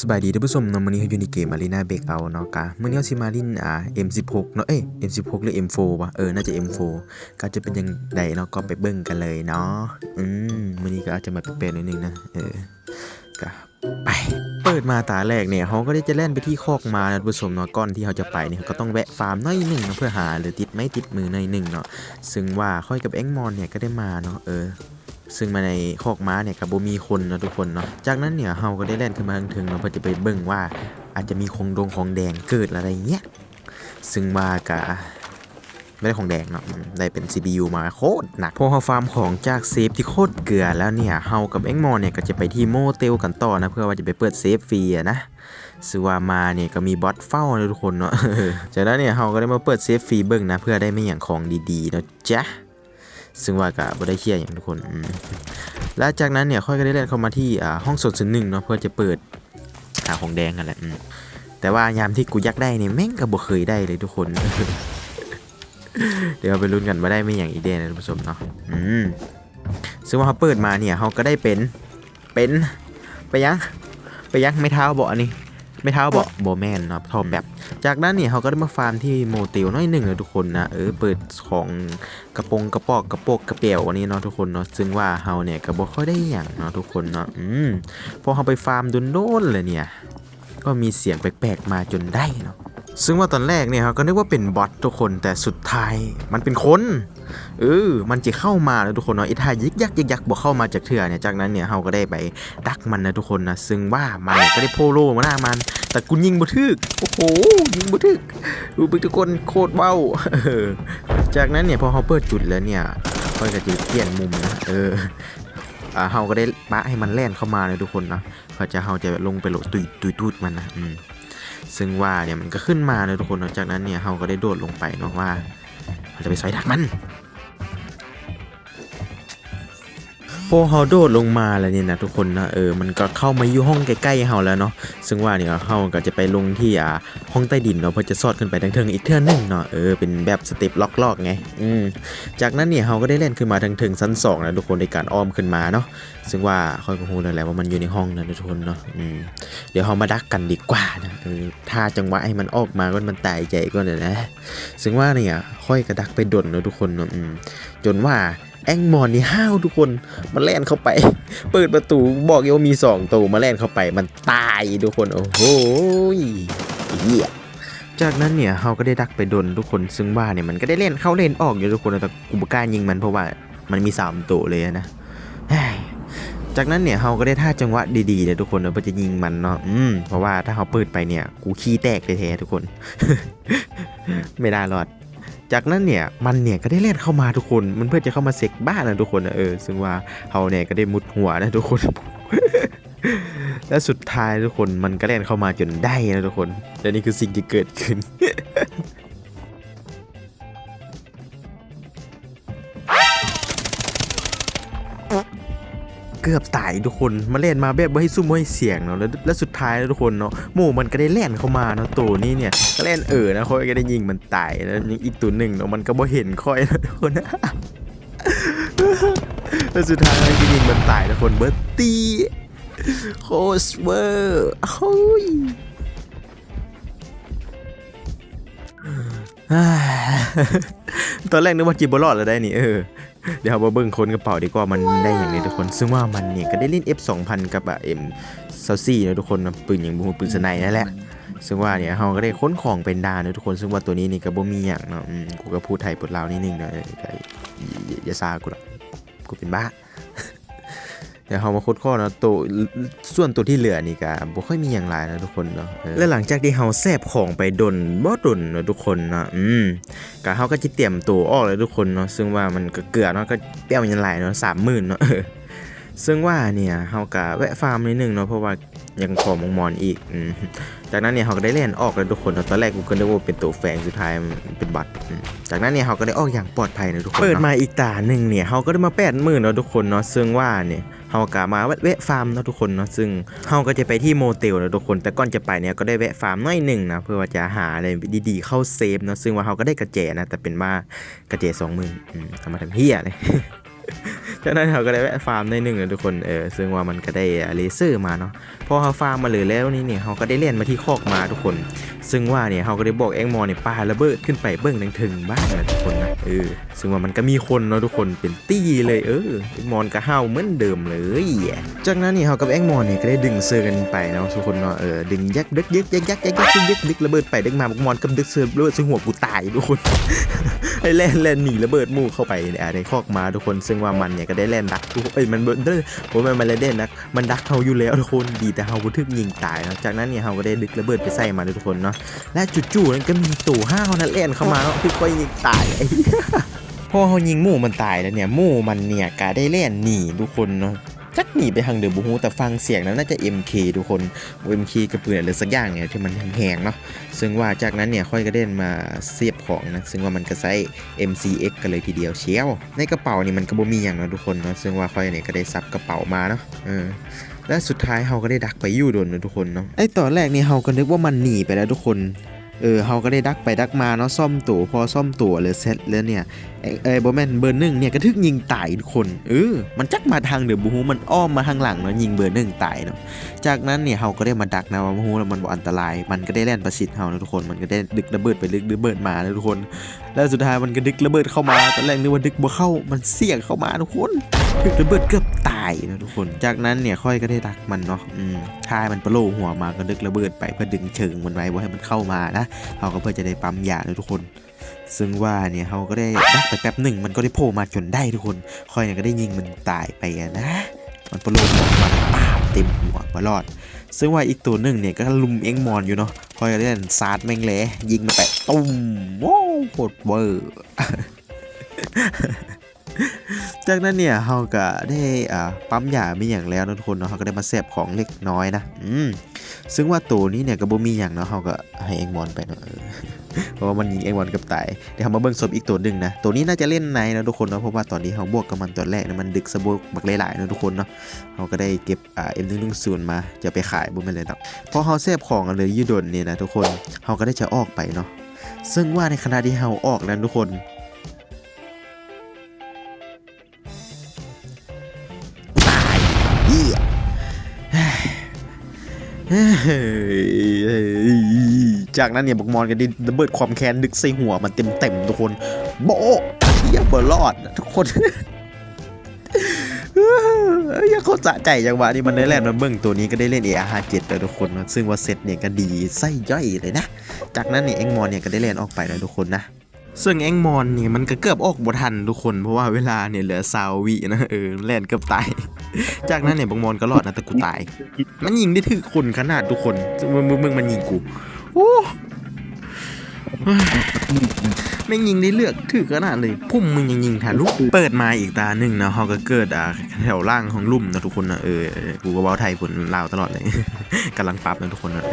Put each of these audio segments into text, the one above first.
สบายดีท่านผู้ชมเนาะมื้อนี้เราอยู่ในเกม Arena Breakout เนาะกะมื้อนี้เราสิมาเลินอ่า M16 เนาะเอ้ย M16 หรือ M4 วะเออ น่าจะ M4 ก็จะเป็นยังไงเนาะก็ไปเบิ่งกันเลยเนาะอืมมื้อนี้ก็อาจจะมาแปลกๆนิดนึงนะเออก็ไปเปิดมาตาแรกเนี่ยเขาก็ได้จะแล่นไปที่คอกมานะท่านผู้ชมเนาะก่อนที่เขาจะไปเนี่ยก็ต้องแวะฟาร์มหน้อยหนึ่งเพื่อหาหรือติดไม้ติดมือหน้อยหนึ่งเนาะซึ่งว่าค่อยกับแองมอนเนี่ยก็ได้มาเนาะเออ ซึ่งมาในคอกม้าเนี่ยกับบ่มีคนนะทุกคนเนาะจากนั้นเนี่ยเฮาก็ได้แล่นขึ้นมาทางถึงเนาะเพื่อจะไปเบิ่งว่าอาจจะมีของดงของแดงเกิดอะไรเงี้ยซึ่งว่ากะไม่ได้ของแดงเนาะได้เป็น CPU มาโคตรหนักพอเฮาฟาร์มของจากเซฟที่โคตรเกลือแล้วเนี่ยเฮากับเอ็งมอนเนี่ยก็จะไปที่โมเตลกันต่อนะเพื่อว่าจะไปเปิดเซฟฟรีอะนะซึ่งว่ามาเนี่ยก็มีบอทเฝ้านะทุกคนเนาะจากนั้นเนี่ยเฮาก็ได้มาเปิดเซฟฟรีเบิ่งนะเพื่อได้ไม่อย่างของดีๆเนาะจ๊ะ ซึ่งว่าก็บ่ได้เคียดอย่างทุกคนและจากนั้นเนี่ยค่อยก็ได้เล่นเข้ามาที่ห้องสดส่วนหนึ่งเนาะเพื่อจะเปิดหาของแดงกันแหละแต่ว่ายามที่กูยากได้เนี่ยแม่งก็บ่เคยได้เลยทุกคน เดี๋ยวไปลุ้นกันว่าได้ไม่อย่างอีเดนนะท่านผู้ชมเนาะซึ่งว่าเขาเปิดมาเนี่ยเขาก็ได้เป็นเป็นไปยังไปยังไม่เท้าเบาะอันนี้ ไม่เท้าเบาะโบแมนเนาะทอมแบบ จากนั้นเนี่ยเขาก็ได้มาฟาร์มที่โมเตลน้อยหนึ่งเลยทุกคนนะเออเปิดของกระโปรงกระปอกกระโปกกระเปียวอันนี้เนาะทุกคนเนาะซึ่งว่าเฮาเนี่ยก็บ่ค่อยได้อย่างเนาะทุกคนเนาะอืมพอเฮาไปฟาร์มโดนๆเลยเนี่ย ก็มีเสียงแปลกๆมาจนได้เนาะ ซึ่งว่าตอนแรกเนี่ยเขาก็นึกว่าเป็นบอททุกคนแต่สุดท้ายมันเป็นคนเออมันจะเข้ามาแล้วทุกคนเนาะไอ้ท่ายึกยักยึกยักบอกเข้ามาจากเถื่อเนี่ยจากนั้นเนี่ยเฮาก็ได้ไปดักมันนะทุกคนนะซึ่งว่ามันก็ได้โพโลมาหน้ามัน แต่กูยิงบ่ทึกโอ้โหยิงบ่ทึกดูไปทุกคนโคตรเบ้าจากนั้นเนี่ยพอเฮาเปิดจุดแล้วเนี่ยค่อยก็จะเปลี่ยนมุมนะเอออ่าเฮาก็ได้ปะให้มันแล่นเข้ามาเลยทุกคนนะเขาจะเฮาจะลงไปโหลดตุยตุยตูดมันนะอืม ซึ่งว่าเนี่ยมันก็ขึ้นมาเลยทุกคนหลังจากนั้นเนี่ยเขาก็ได้โดดลงไปเนาะว่าเราจะไปซอยดักมัน พอเฮาโดดลงมาแล้วเนี่ยนะทุกคนนะเออมันก็เข้ามาอยู่ห้องใกล้ๆเฮาแล้วเนาะซึ่งว่าเนี่ยเฮาก็จะไปลงที่อ่าห้องใต้ดินเนาะเพื่อจะซอดขึ้นไปทางเทิงอีกเทื่อนึงเนาะเออเป็นแบบสเต็ปล็อกๆไงอืมจากนั้นเนี่ยเฮาก็ได้เล่นขึ้นมาทางเทิงชั้นสองนะทุกคนในการอ้อมขึ้นมาเนาะซึ่งว่าค่อยก็ฮู้แล้วแหละว่ามันอยู่ในห้องนะทุกคนเนาะอืมเดี๋ยวเฮามาดักกันดีกว่านะเออถ้าจังหวะให้มันออกมาก็มันตายใจก็เดี๋ยนะซึ่งว่าเนี่ยค่อยกระดักไปดนเนาะทุกคนเนาะอืมจนว่า แองมอนนี่ห้าวทุกคนมันแล่นเข้าไป เปิดประตูบอกอยู่ว่ามีสองตัวมาแล่นเข้าไปมันตายทุกคนโอ้โหเหี้ยจากนั้นเนี่ยเขาก็ได้ดักไปดนทุกคนซึ่งว่าเนี่ยมันก็ได้เล่นเข้าเล่นออกอยู่ทุกคนแต่กูบ่กล้ายิงมันเพราะว่ามันมีสามตัวเลยนะจากนั้นเนี่ยเขาก็ได้ท่าจังหวะดีๆเลยทุกคนเนาะเพื่อจะยิงมันเนาะอืมเพราะว่าถ้าเขาเปิดไปเนี่ย กูขี้แตกแท้ๆทุกคน ไม่ได้หรอด จากนั้นเนี่ยมันเนี่ยก็ได้เล่นเข้ามาทุกคน มันเพื่อจะเข้ามาเสกบ้านนะทุกคนนะเออซึ่งว่าเขาเนี่ยก็ได้มุดหัวนะทุกคน และสุดท้ายทุกคนมันก็เล่นเข้ามาจนได้นะทุกคนและนี่คือสิ่งที่เกิดขึ้น กือบตายทุกคนมาเล่นมาแบบว่ให้ซุ่มบ่ให้เสียงเนาะแล้วแล้วสุดท้ายทุกคนเนาะหมู่มันก็ได้เล่นเข้ามาเนาะตัวนี้เนี่ยก็เล่นเออนะคอยก็ได้ยิงมันตายแล้วยังอีกตัวหนึ่งเนาะมันก็บ่เห็นคอยนะทุกคนแล้วสุดท้ายก็ยิงมันตายทุกคนเบิร์ตตีโคสเวอร์โอ้ยตอนแรกนึกว่าจีบรอดแล้วได้นี่เออ เดี๋ยวเรามาเบิ่งคนกระเป๋าดีกว่ามันได้อย่างนี้ทุกคน ซึ่งว่ามันเนี่ยก็ได้เล่น F2000 กับอะ M ซซี่นะทุกคนนะปืนอย่างบูปืนสไนนั่นแหละ ซึ่งว่าเนี่ยเราก็ได้ค้นของเป็นดานนะทุกคน ซึ่งว่าตัวนี้นี่ก็บ่มีอย่างเนาะอืมกูก็พูดไทยพูดลาวนิดนึงเนาะเออก็อย่าอย่าซากูหรอกกูเป็นบ้า เดี๋ยวเรามาค้นข้อนะตัวส่วนตัวที่เหลือนี่ก็บ่ค่อยมีอย่างไรนะทุกคนเนาะและหลังจากที่เราแซบของไปดนบ่ดนนะทุกคนเนาะอืมก็เขาก็จะเตรียมตัวออกเลยทุกคนเนาะซึ่งว่ามันก็เกลือเนาะก็เปรี้ยวยันไหลเนาะสามหมื่นเนาะซึ่งว่าเนี่ยเขาก็แวะฟาร์มนิดนึงเนาะเพราะว่ายังขอมงมอนอีกอืมจากนั้นเนี่ยเขาก็ได้เล่นออกเลยทุกคนตอนแรกกูก็นึกว่าเป็นตัวแฝงสุดท้ายเป็นบัตร จากนั้นเนี่ยเขาก็ได้ออกอย่างปลอดภัยนะทุกคนเปิดมาอีกตาหนึ่งเนี่ยเขาก็ได้มาแปดหมื่นเนาะทุกคนเนาะซึ่งว่าเนี่ย เขาก็มาแวะฟาร์มเนาะทุกคนเนาะซึ่งเขาก็จะไปที่โมเตลนะทุกคน แต่ก่อนจะไปเนี่ยก็ได้แวะฟาร์มน้อยหนึ่งนะเพื่อว่าจะหาอะไรดีๆเข้าเซฟเนาะซึ่งว่าเขาก็ได้กระเจนะแต่เป็นว่ากระเจสองหมื่นทำมาทำเฮียเลยจากนั้นเขาก็ได้แวะฟาร์มได้หนึ่งเลยทุกคน เออ ซึ่งว่ามันก็ได้เลเซอร์มาเนาะพพอเฮาฟาร์มมาเลยแล้วนี่เนี่ยเฮาก็ได้เล่นมาที่คอกมาทุกคน ซึ่งว่าเนี่ยเฮาก็ได้บอกแองมอเนี่ยปาระเบิดขึ้นไปเบื้งดังถึงบ้านนะทุกคนนะเออซึ่งว่ามันก็มีคนเนาะทุกคนเป็นตี้เลยเออแองมอนก็เฮาเหมือนเดิมเลยจากนั้นเนี่ยเฮากับแองมอนเนี่ยก็ได้ดึงเสือกันไปเนาะทุกคนเนาะเออดึงยักดึกยึกยักยักยักยักยักยักดึกระเบิดไปดึกมาพวกมอนกับดึกเสือระเบิดซึ่งหัวกูตายทุกคนไอ้แล่นแล่นหนีระเบิดมู่เข้าไปในในคอกมาทุกคน ซึ่งว่ามันเนี่ยก็ได้แล่นดักเอ้ยมันเบิดเด้อผมมันมันเลยเด่นนักมันดักเฮาอยู่แล้วทุกคนดีแต่เฮาบ่ถึกยิงตายนะจากนั้นเนี่ยเฮาก็ได้ดึกระเบิดไปใส่มาทุกคนเนาะและจู่ๆนั้นก็มีตู่ห้าวนั่นแล่นเข้ามาเนาะคือค่อยยิงตายไอ้พอเฮายิงหมู่มันตายแล้วเนี่ยหมู่มันเนี่ยก็ได้แล่นหนีทุกคนเนาะจักหนีไปทางเดือบูฮูแต่ฟังเสียงนั้นน่าจะ MK ทุกคน MK กับปืนอะไรสักอย่างเนี่ยที่มันแหงๆเนาะซึ่งว่าจากนั้นเนี่ยค่อยก็เด่นมาเสียบของนะซึ่งว่ามันก็ใช้ MCX กันเลยทีเดียวเชียว ในกระเป๋านี่มันก็บ่มีอย่างเนาะทุกคนเนาะซึ่งว่าค่อยเนี่ยก็ได้ซับกระเป๋ามาเนาะเออ และสุดท้ายเฮาก็ได้ดักไปอยู่โดนเนะทุกคนเนาะไอตอนแรกนี่เฮาก็นึกว่ามันหนีไปแล้วทุกคน เออเฮาก็ได้ดักไปดักมาเนาะซ่อมตัวพอซ่อมตัวเลยเสร็จแล้วเนี่ยเอ้ยเอ้ยบอแมนเบอร์หนึ่งเนี่ยก็ทึกยิงตายทุกคนเออมันจักมาทางเดือบูฮูมันอ้อมมาทางหลังเนาะยิงเบอร์หนึ่งตายเนาะจากนั้นเนี่ยเฮาก็ได้มาดักนะว่าบูฮูแล้วมันบ่อันตราย มันก็ได้แล่นประชิดเฮานะทุกคนมันก็ได้ดึกระเบิดไปดึกระเบิดมานะทุกคน แล้วสุดท้ายมันก็ดึกระเบิดเข้ามาตอนแรกนึกว่าดึกบ่เข้ามันเสี่ยงเข้ามาทุกคนดึกระเบิดเกือบตายนะทุกคน จากนั้นเนี่ยค่อยก็ได้ดักมันเนาะอืมทายมันปะโลหัวมาก็ดึกระเบิดไปเพื่อดึงเชิงมันไว้บ่ให้มันเข้ามานะเฮาก็เพื่อจะได้ปั๊มยานะทุกคน ซึ่งว่าเนี่ยเขาก็ได้ดักไปแป๊บหนึ่งมันก็ได้โผล่มาจนได้ทุกคนคอยเนี่ยก็ได้ยิงมันตายไปนะ มันประโลมหัวมันปาบเต็มหัวมารอด ซึ่งว่าอีกตัวหนึ่งเนี่ยก็ลุมเอ็งมอนอยู่เนาะคอยก็เล่นซาดแมงแหลยิงมันไปตุ้มโว้โคตรเวอร์จากนั้นเนี่ยเขาก็ได้ปั๊มยาไม่อย่างแล้วนะทุกคนเนาะเขาก็ได้มาเสพของเล็กน้อยนะ อืม ซึ่งว่าตัวนี้เนี่ยก็บ่มีอย่างเนาะเขาก็ให้เอ็งมอนไปเนาะเพราะว่ามันยิงเอ็งมอนกับตายเดี๋ยวมาเบิ่งศพอีกตัวหนึ่งนะตัวนี้น่าจะเล่นในนะทุกคนเนาะเพราะว่าตอนนี้เขาบวกกับมันตอนแรกนะมันดึกสะบวกบักหลายๆนะทุกคนเนาะเขาก็ได้เก็บอ่าเอ็มหนึ่งหนึ่งศูนย์มาจะไปขายบุ้มไปเลยครับพอเขาเสพของกันเลยยืดดนเนี่ยนะทุกคนเขาก็ได้จะออกไปเนาะซึ่งว่าในขณะที่เขาออกนั้นทุกคน จากนั้นเนี่ยบักมอนก็ได้ระเบิดความแค้นดึกใส่หัวมันเต็มเต็มๆทุกคนโบเฮียเบอร์รอดทุกคนอยังเขาสะใจจังหวะที่มันได้แล่นมาเบิ่งตัวนี้ก็ได้เล่น AR57 เลยทุกคน ซึ่งว่าเซตเนี่ยก็ดีไส้ย่อยเลยนะ จากนั้นเนี่ยเอ็งมอนเนี่ยก็ได้เล่นออกไปแล้วทุกคนนะซึ่งแองมอนเนี่ยมันก็เกือบออกบทันทุกคนเพราะว่าเวลาเนี่ยเหลือซาววินะเออแล่นเกือบตาย จากนั้นเนี่ยบางมอนก็รอดนะแต่กูตาย มันยิงได้ถึงคนขนาดทุกคนมึงมึงมึงมันยิงกูโอ้ไม่ยิงได้เลือกถือขนาดเลยพุ่มมึงยังยิงทะลุเปิดมาอีกตาหนึ่งนะเขาก็เกิดอ่าแถวล่างของลุ่มนะทุกคนนะเออกูก็เว้าไทยผลลาวตลอดเลยกำลังปรับนะทุกคนนะ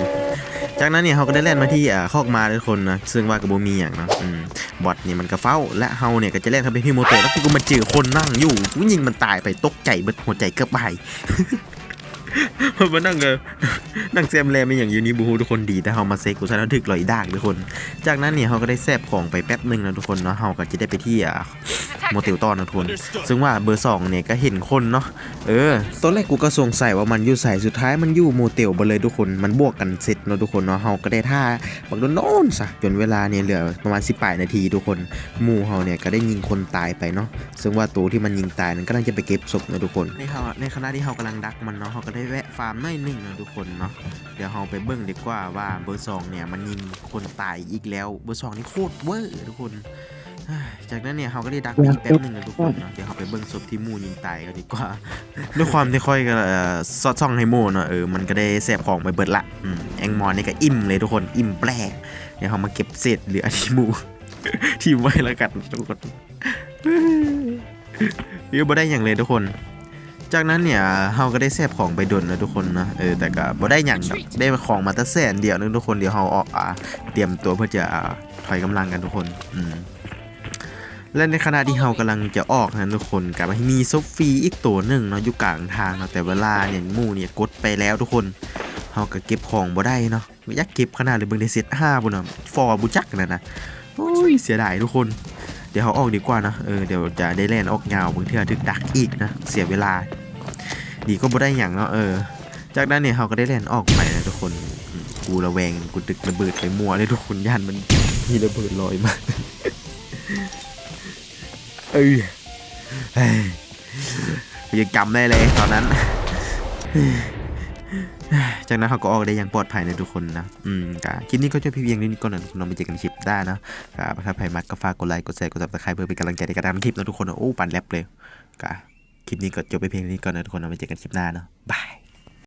จากนั้นเนี่ยเขาก็ได้แล่นมาที่อ่าคอกมาทุกคนนะซึ่งว่ากับโบมีอย่างเนาะอืมบอทเนี่ยมันก็เฝ้าและเฮาเนี่ยก็จะแล่นเข้าไปที่โมเตอร์แล้วกูก็มาเจอคนนั่งอยู่กูยิงมันตายไปตกใจเบิดหัวใจเกือบไป มันมานั่งเออนั่งแซมแลไม่อย่างยูนิบูฮูทุกคนดีแต่เฮามาเซ็กกูใช้แล้วถึกลอยดากทุกคน จากนั้นเนี่ยเฮาก็ได้แซบของไปแป๊บหนึ่งนะทุกคนเนาะเฮาก็จะได้ไปที่อ่าโมเตลตอนนะทุกคน ซึ่งว่าเบอร์สองเนี่ยก็เห็นคนเนาะเออตอนแรกกูก็สงสัยว่ามันอยู่ใส่สุดท้ายมันอยู่โมเตลไปเลยทุกคนมันบวกกันเสร็จเนาะทุกคนเนาะเฮาก็ได้ท่าบักโดนโน่นซะจนเวลาเนี่ยเหลือประมาณ18นาทีทุกคนหมู่เฮาเนี่ยก็ได้ยิงคนตายไปเนาะซึ่งว่าตัวที่มันยิงตายนั้นกำลังจะไปเก็บศพนะทุกคนในเฮาในขณะที่เฮากำลังดักมันเนาะเฮาก็ได้แวะฟาร์มหน่อยหนึ่งนะทุกคนเนาะเดี๋ยวเฮาไปเบิ่งดีกว่าว่าเบอร์สองเนี่ยมันยิงคนตายอีกแล้วเบอร์สองนี่โคตรเวอร์ทุกคนจากนั้นเนี่ยเขาก็ได้ดักอีกแป๊บหนึ่งนะทุกคนเนาะเดี๋ยวเขาไปเบิ่งศพที่มูยิงตายกันดีกว่าด้วยความที่ค่อยก็เอ่อซอดซ่องให้มูเนาะเออมันก็ได้แสบของไปเบิดละอืมแองมอนนี่ก็อิ่มเลยทุกคนอิ่มแปรเดี๋ยวเขามาเก็บเศษเหลือที่มูทีมไว้แล้วกันทุกคนวิวบ่ได้อย่างเลยทุกคน จากนั้นเนี่ยเฮาก็ได้แซบของไปดนนะทุกคนนะเออแต่ก็บ่ได้อย่างดอกได้ของมาแต่แสนเดียวนึงทุกคนเดี๋ยวเฮาออกอ่าเตรียมตัวเพื่อจะอ่าถอยกำลังกันทุกคนอืมและในขณะที่เฮากำลังจะออกนะทุกคนกลับมามีซอฟฟีอีกตัวหนึ่งเนาะอยู่กลางทางเนาะแต่เวลาเนี่ยหมู่เนี่ยกดไปแล้วทุกคนเฮาก็เก็บของบ่ได้เนาะไม่อยากเก็บขนาดเลยเบิ่งได้เซต5บุญเนาะฟอร์บุจักนั่นนะโอ้ยเสียดายทุกคนเดี๋ยวเขาออกดีกว่านะ เออ เดี๋ยวจะได้แล่นออกยาวบางเทื่อถึกดักอีกนะ เสียเวลา ดีก็บ่ได้อย่างเนาะเออ จากนั้นเนี่ยเขาก็ได้แล่นออกไปนะทุกคนกูระแวงกูดึกระเบิดไปมัวเลยทุกคนย่านมันมีระเบิดลอยมาเอ้ยเฮ้ยกูยังจำได้เลยตอนนั้น จากนั้นเขาก็ออกได้อย่างปลอดภัยนะทุกคนนะ อืมกะคลิปนี้ก็จะพี่เพียงนี้ก่อนนะทุกคนเราไปเจอกันคลิปหน้นะกะถ้าใครมักก็ฝากกดไลค์ กดแชร์ กดซับสไครป์เพื่อเป็นกำลังใจในการทำคลิปนะทุกคน โอ้ ปั่นแรปเลยกะ คลิปนี้ก็จบไปเพียงเท่านี้ก่อนนะทุกคนเราไปเจอกันคลิปหน้าเนาะบาย